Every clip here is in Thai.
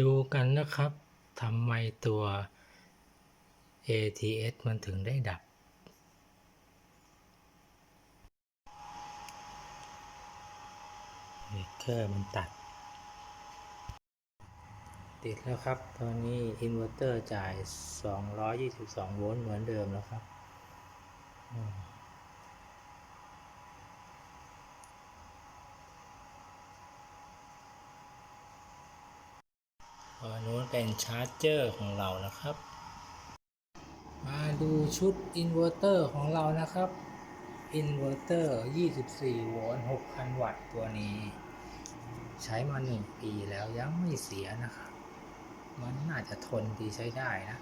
ดูกันนะครับทำไมตัว ATS มันถึงได้ดับ เบรกเกอร์มันตัด ติดแล้วครับ ตอนนี้อินเวอร์เตอร์จ่าย 222 โวลต์เหมือนเดิมแล้วครับ ตัวนู้นเป็นชาร์จเจอร์ของเรานะครับ มาดูชุดอินเวอร์เตอร์ของเรานะครับอินเวอร์เตอร์ 24 โวลต์ 6,000 วัตต์ตัวนี้ ใช้มา 1 ปีแล้วยังไม่เสียนะครับ มันน่าจะทนดีใช้ได้นะ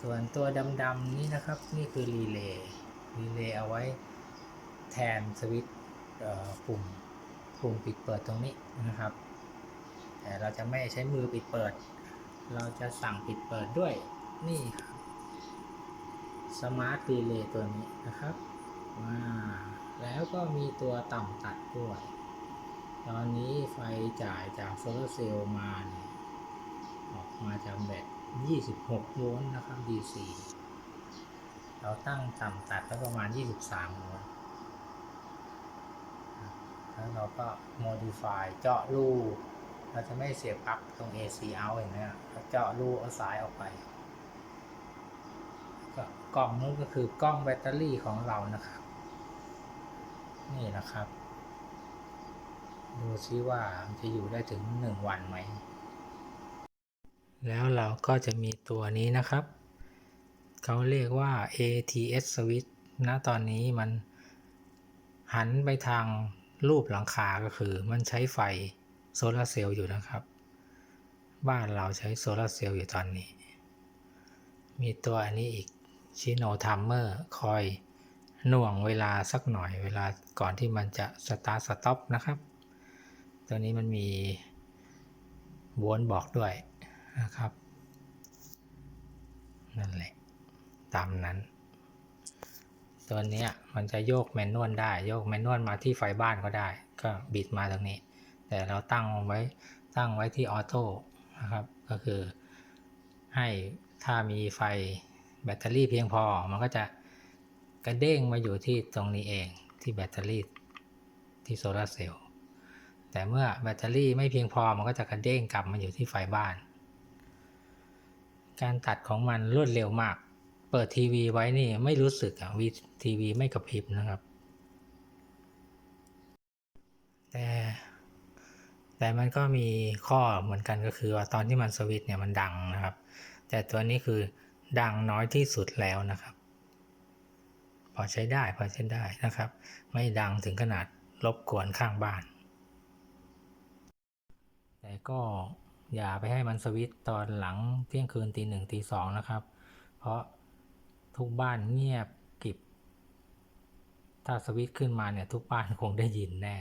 ส่วนตัวดำๆนี้นะครับ นี่คือรีเลย์รีเลย์เอาไว้แทนสวิตช์ปุ่มปุ่มปิดเปิดตรงนี้นะครับ แต่เราจะไม่ใช้มือปิดเปิด เราจะสั่งปิดเปิดด้วยนี่ครับสมาร์ทรีเลย์ตัวนี้นะครับว้าแล้วก็มีตัวต่ำตัดด้วย ตอนนี้ไฟจ่ายจากโซลาร์เซลล์มาเนี่ยออกมาจากแบต26 โวลต์นะครับ DC เราตั้งต่ำตัดไว้ประมาณ 23 โวลต์แล้วเราก็ modify เจาะรู เราจะไม่เสียบปลั๊กตรง AC out เห็นไหมครับเราเจาะรูเอาสายออกไปก็กล่องนู้นก็คือกล้องแบตเตอรี่ของเรานะครับ นี่นะครับ ดูซิว่ามันจะอยู่ได้ถึง 1 วันไหม แล้วเราก็จะมีตัวนี้นะครับ เขาเรียกว่า ATS switch ณตอนนี้มันหันไปทางรูปหลังคาก็คือมันใช้ไฟ โซลาร์เซลล์อยู่นะครับ บ้านเราใช้โซลาร์เซลล์อยู่ตอนนี้ มีตัวอันนี้อีกชิโนทัมเมอร์คอยหน่วงเวลาสักหน่อยเวลาก่อนที่มันจะสตาร์ทสต็อปนะครับ ตัวนี้มันมีวลต์บอกด้วยนะครับ นั่นแหละ ตามนั้น ตัวนี้มันจะโยกแมนนวลได้ โยกแมนนวลมาที่ไฟบ้านก็ได้ ก็บิดมาตรงนี้ แต่เราตั้งไว้ตั้งไว้ที่ออโต้นะครับ ก็คือให้ถ้ามีไฟแบตเตอรี่เพียงพอ มันก็จะกระเด้งมาอยู่ที่ตรงนี้เองที่แบตเตอรี่ที่โซลาร์เซลล์ แต่เมื่อแบตเตอรี่ไม่เพียงพอ มันก็จะกระเด้งกลับมาอยู่ที่ไฟบ้าน การตัดของมันรวดเร็วมาก เปิดทีวีไว้นี่ไม่รู้สึกอะวีทีวีไม่กระพริบนะครับ แต่ แต่มันก็มีข้อเหมือนกันก็คือว่าตอนที่มันสวิตเนี่ยมันดังนะครับ แต่ตัวนี้คือดังน้อยที่สุดแล้วนะครับ พอใช้ได้พอใช้ได้นะครับ ไม่ดังถึงขนาดรบกวนข้างบ้าน แต่ก็อย่าไปให้มันสวิตตอนหลังเที่ยงคืนตีหนึ่งตีสองนะครับ เพราะทุกบ้านเงียบกิบ ถ้าสวิตขึ้นมาเนี่ยทุกบ้านคงได้ยินแน่